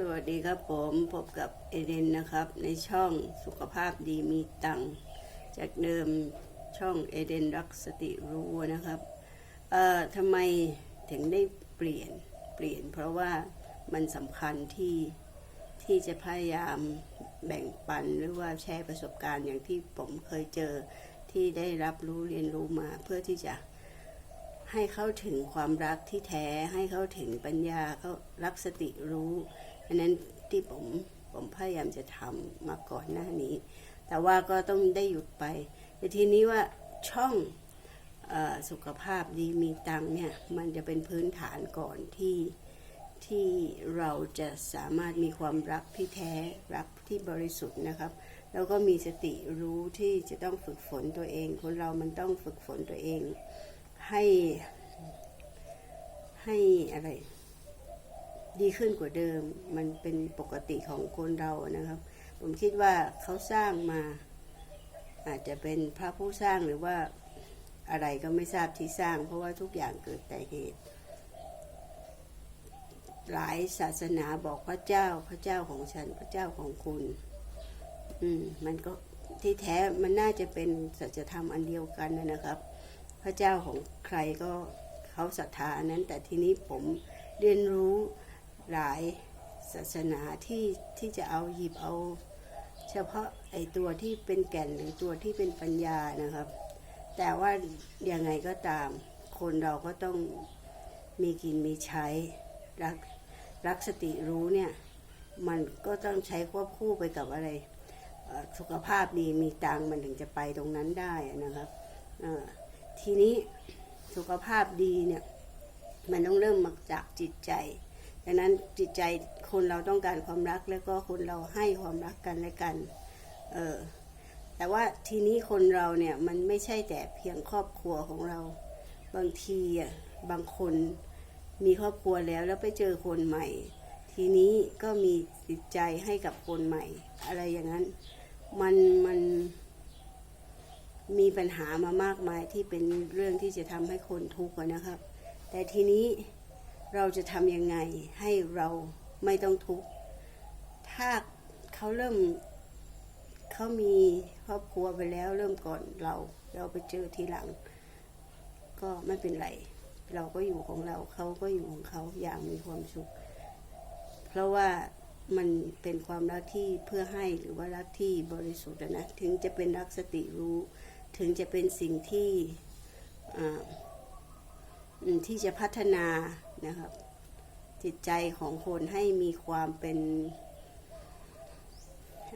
สวัสดีครับผมพบกับเอเดนนะครับ ในช่องสุขภาพดีมีตังจากเดิมช่องเอเดนรักสติรู้นะครับเอ่อทำไมถึงได้เปลี่ยนเปลี่ยน เพราะว่ามันสำคัญที่ที่จะพยายามแบ่งปันหรือว่าแชร์ประสบการณ์อย่างที่ผมเคยเจอที่ได้รับรู้เรียนรู้มาเพื่อที่จะให้เข้าถึงความรักที่แท้ให้เข้าถึงปัญญาเขารักสติรู้ อันนั้นที่ผมผมพยายามจะทำมาก่อนหน้านี้ แต่ว่าก็ต้องได้หยุดไปแต่ทีนี้ว่าช่องอสุขภาพดีมีตังเนี่ย มันจะเป็นพื้นฐานก่อนที่ที่เราจะสามารถมีความรักที่แท้รักที่บริสุทธิ์นะครับ แล้วก็มีสติรู้ที่จะต้องฝึกฝนตัวเอง คนเรามันต้องฝึกฝนตัวเอง ให้ให้อะไร ดีขึ้นกว่าเดิม มันเป็นปกติของคนเรานะครับ ผมคิดว่าเขาสร้างมา อาจจะเป็นพระผู้สร้างหรือว่าอะไรก็ไม่ทราบที่สร้าง เพราะว่าทุกอย่างเกิดแต่เหตุ หลายศาสนาบอกพระเจ้าพระเจ้าของฉันพระเจ้าของคุณ อืมมันก็ที่แท้มันน่าจะเป็นสัจธรรมอันเดียวกันนะครับ พระเจ้าของใครก็เขาศรัทธาอันนั้น แต่ทีนี้ผมเรียนรู้ หลายศาสนาที่ที่จะเอาหยิบเอา เฉพาะไอตัวที่เป็นแก่นหรือตัวที่เป็นปัญญานะครับ แต่ว่ายังไงก็ตาม คนเราก็ต้องมีกินมีใช้รักรักสติรู้เนี่ย มันก็ต้องใช้ควบคู่ไปกับอะไรสุขภาพดีมีตังมันถึงจะไปตรงนั้นได้นะครับทีนี้สุขภาพดีเนี่ย มันต้องเริ่มมาจากจิตใจ ดังนั้นจิตใจคนเราต้องการความรักแล้วก็คนเราให้ความรักกันและกัน เออแต่ว่าทีนี้คนเราเนี่ยมันไม่ใช่แต่เพียงครอบครัวของเรา บางทีอะบางคนมีครอบครัวแล้วแล้วไปเจอคนใหม่ ทีนี้ก็มีจิตใจให้กับคนใหม่ อะไรอย่างนั้น มันมันมีปัญหามามากมายที่เป็นเรื่องที่จะทำให้คนทุกข์นะครับ แต่ทีนี้ เราจะทำยังไงให้เราไม่ต้องทุกข์ ถ้าเขาเริ่มเขามีครอบครัวไปแล้วเริ่มก่อนเรา เราไปเจอทีหลัง ก็ไม่เป็นไร เราก็อยู่ของเราเขาก็อยู่ของเขาอย่างมีความสุข เพราะว่ามันเป็นความรักที่เพื่อให้หรือว่ารักที่บริสุทธิ์นะ ถึงจะเป็นรักสติรู้ ถึงจะเป็นสิ่งที่อ่า ที่จะพัฒนานะครับ จิตใจของคนให้มีความเป็น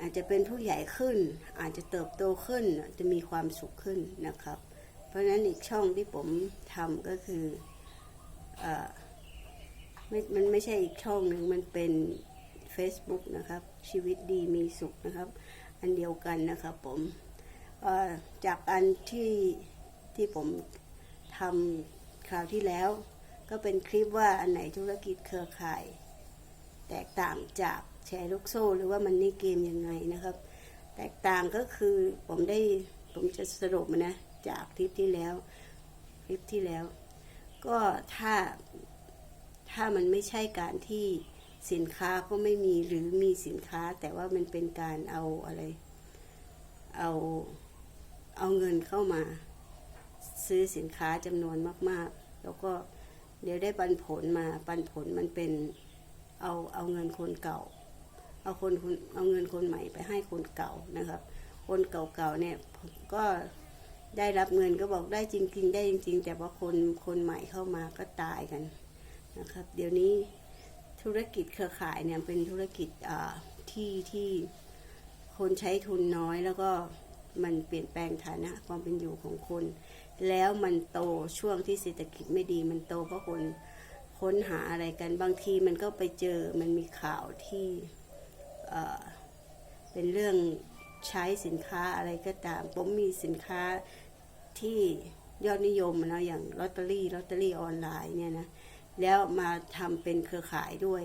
อาจจะเป็นผู้ใหญ่ขึ้น อาจจะเติบโตขึ้นจะมีความสุขขึ้นนะครับ เพราะฉะนั้นอีกช่องที่ผมทำก็คืออไม่มันไม่ใช่อีกช่องหนึ่งมันเป็น Facebook นะครับ ชีวิตดีมีสุขนะครับ อันเดียวกันนะครับผมจากอันที่ที่ผมทำ คราวที่แล้ว ก็เป็นคลิปว่าอันไหนธุรกิจเครือข่าย แตกต่างจากแชร์ลูกโซ่หรือว่ามันนี่เกมยังไงนะครับ แตกต่างก็คือผมได้ผมจะสรุปนะจากคลิปที่แล้วคลิปที่แล้ว ก็ถ้าถ้ามันไม่ใช่การที่สินค้าก็ไม่มีหรือมีสินค้า แต่ว่ามันเป็นการเอาอะไร เอาเอาเงินเข้ามา ซื้อสินค้าจำนวนมาก ๆ แล้วก็เดี๋ยวได้ปันผลมาปันผลมันเป็นเอาเอาเงินคนเก่า เอาคนคนเอาเงินคนใหม่ไปให้คนเก่านะครับ คนเก่าๆเนี่ยก็ได้รับเงินก็บอกได้จริง ๆ ได้จริง ๆ แต่ว่าคนคนใหม่เข้ามาก็ตายกันนะครับ เดี๋ยวนี้ธุรกิจเครือข่ายเนี่ยเป็นธุรกิจอ่าที่ที่คนใช้ทุนน้อยแล้วก็มันเปลี่ยนแปลงฐานะความเป็นอยู่ของคน แล้วมันโตช่วงที่เศรษฐกิจไม่ดีมันโตเพราะคนค้นหาอะไรกันบางทีมันก็ไปเจอมันมีข่าวที่เออเป็นเรื่องใช้สินค้าอะไรก็ตาม ผมมีสินค้าที่ยอดนิยมนะอย่างลอตเตอรี่ลอตเตอรี่ออนไลน์เนี่ยนะแล้วมาทำเป็นเครือข่ายด้วย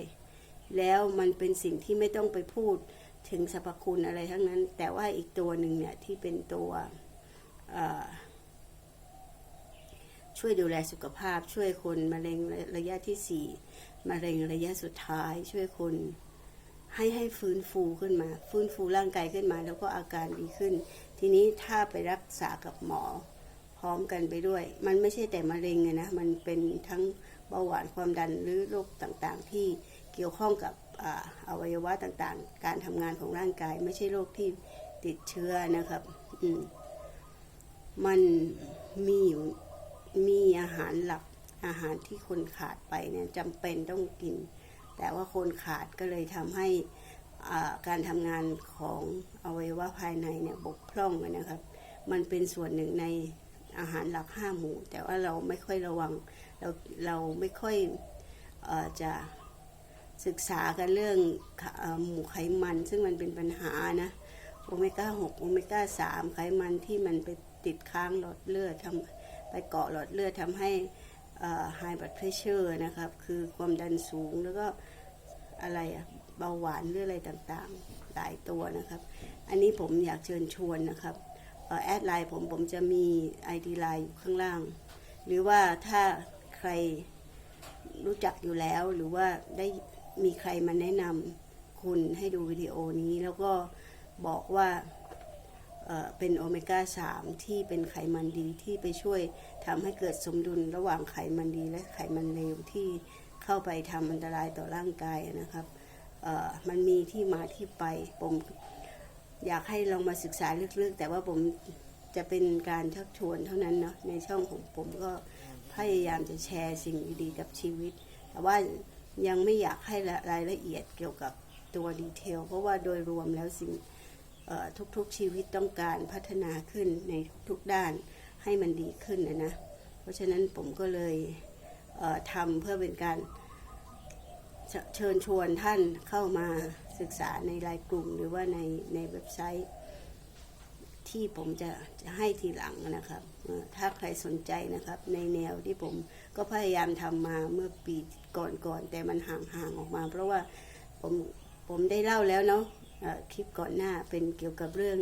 แล้วมันเป็นสิ่งที่ไม่ต้องไปพูดถึงสรรพคุณอะไรทั้งนั้น แต่ว่าอีกตัวหนึ่งเนี่ยที่เป็นตัวเออ ช่วยดูแลสุขภาพ ช่วยคนมะเร็งระยะที่สี่มะเร็งระยะสุดท้าย ช่วยคนให้ให้ฟื้นฟูขึ้นมา ฟื้นฟูร่างกายขึ้นมา แล้วก็อาการดีขึ้น ทีนี้ถ้าไปรักษากับหมอ พร้อมกันไปด้วย มันไม่ใช่แต่มะเร็งไงนะมันเป็นทั้งเบาหวานความดันหรือโรคต่างๆ ที่เกี่ยวข้องกับออวัยวะต่างๆ การทำงานของร่างกาย ไม่ใช่โรคที่ติดเชื้อนะครับ อืมมันมีอยู่ มีอาหารหลักอาหารที่คนขาดไปเนี่ยจำเป็นต้องกิน แต่ว่าคนขาดก็เลยทำให้อ่าการทำงานของอวัยวะภายในเนี่ยบกพร่องนะครับ มันเป็นส่วนหนึ่งในอาหารหลักห้าหมู่ แต่ว่าเราไม่ค่อยระวัง เราเราไม่ค่อยอจะศึกษากันเรื่องหมู่ไขมัน ซึ่งมันเป็นปัญหานะโอเมก้า6โอเมก้า3ไขมันที่มันไปติดค้างหลอดเลือดทำ ไปเกาะหลอดเลือดทำให้ high blood pressure นะครับ คือความดันสูงแล้วก็อะไรอะเบาหวานหรืออะไรต่างๆ หลายตัวนะครับ อันนี้ผมอยากเชิญชวนนะครับออแอดไลน์ผมผมจะมี ID ไลน์อยู่ข้างล่าง หรือว่าถ้าใครรู้จักอยู่แล้วหรือว่าได้มีใครมาแนะนำคุณให้ดูวิดีโอนี้แล้วก็บอกว่า เป็นโอเมก้า 3 ที่เป็นไขมันดีที่ไปช่วยทำให้เกิดสมดุลระหว่างไขมันดีและไขมันเลวที่เข้าไปทำอันตรายต่อร่างกายนะครับมันมีที่มาที่ไปผมอยากให้ลองมาศึกษาลึกๆ แต่ว่าผมจะเป็นการชักชวนเท่านั้นเนาะในช่องของผมก็พยายามจะแชร์สิ่งดีๆกับชีวิต แต่ว่ายังไม่อยากให้รายละเอียดเกี่ยวกับตัวดีเทลเพราะว่าโดยรวมแล้วสิ่ง ทุกๆชีวิตต้องการพัฒนาขึ้นในทุกๆด้านให้มันดีขึ้นนะนะ เพราะฉะนั้นผมก็เลยเทำเพื่อเป็นการเชิญชวนท่านเข้ามาศึกษาในรายกลุ่มหรือว่าในในเว็บไซต์ที่ผมจะจะให้ทีหลังนะครับ ถ้าใครสนใจนะครับ ในแนวที่ผมก็พยายามทำมาเมื่อปีก่อนๆแต่มันห่างๆออกมา เพราะว่าผมผมได้เล่าแล้วเนาะ คลิปก่อนหน้าเป็นเกี่ยวกับเรื่อง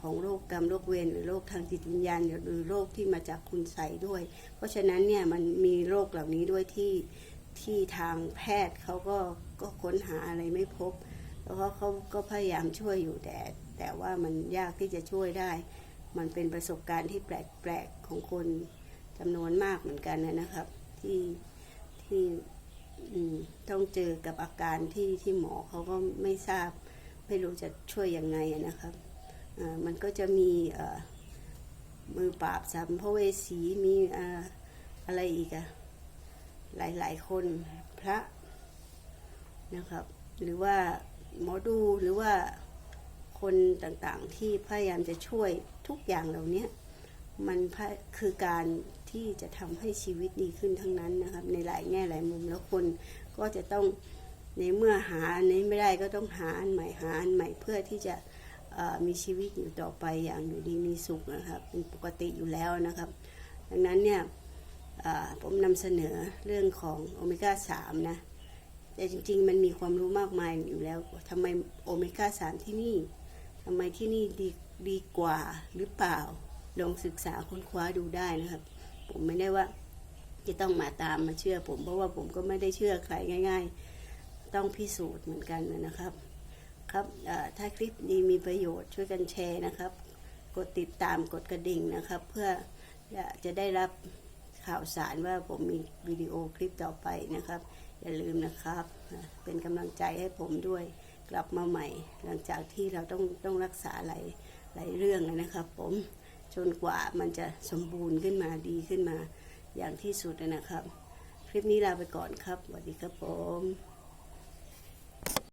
ของโรคกรรมโรคเวรหรือโรคทางจิตวิญญาณหรือโรคที่มาจากคุณใสด้วย เพราะฉะนั้นเนี่ยมันมีโรคเหล่านี้ด้วยที่ที่ทางแพทย์เขาก็ก็ค้นหาอะไรไม่พบ แล้วก็เขาก็พยายามช่วยอยู่แต่ แต่ว่ามันยากที่จะช่วยได้ มันเป็นประสบการณ์ที่แปลกๆของคนจำนวนมากเหมือนกันนะครับ ที่ที่ต้องเจอกับอาการที่ที่หมอเขาก็ไม่ทราบ ไม่รู้จะช่วยยังไงนะครับมันก็จะมีมือปราบสัมภเวสีมีอะไรอีกอะหลายๆคนพระนะครับ หรือว่าหมอดูหรือว่าคนต่างๆที่พยายามจะช่วยทุกอย่างเหล่านี้มันพะคือการที่จะทำให้ชีวิตดีขึ้นทั้งนั้นนะครับ ในหลายแง่หลายมุมแล้วคนก็จะต้อง ในเมื่อหาอันนี้ไม่ได้ก็ต้องหาอันใหม่หาอันใหม่เพื่อที่จะมีชีวิตอยู่ต่อไปอย่างอยู่ดีมีสุขนะครับเป็นปกติอยู่แล้วนะครับ ดังนั้นเนี่ยผมนำเสนอเรื่องของโอเมก้า3นะแต่จริงๆ มันมีความรู้มากมายอยู่แล้วทำไมโอเมก้า3ที่นี่ทำไมที่นี่ดีดีกว่าหรือเปล่าลองศึกษาค้นคว้าดูได้นะครับ ผมไม่ได้ว่าจะต้องมาตามมาเชื่อผมเพราะว่าผมก็ไม่ได้เชื่อใครง่าย ๆ ต้องพิสูจน์เหมือนกันนะครับ ครับถ้าคลิปนี้มีประโยชน์ช่วยกันแชร์นะครับ กดติดตามกดกระดิ่งนะครับ เพื่อจะได้รับข่าวสารว่าผมมีวิดีโอคลิปต่อไปนะครับ อย่าลืมนะครับ เป็นกำลังใจให้ผมด้วยกลับมาใหม่ หลังจากที่เราต้องต้องรักษาหลายหลายเรื่องนะครับผมจนกว่ามันจะสมบูรณ์ขึ้นมาดีขึ้นมาอย่างที่สุดนะครับ คลิปนี้ลาไปก่อนครับสวัสดีครับผม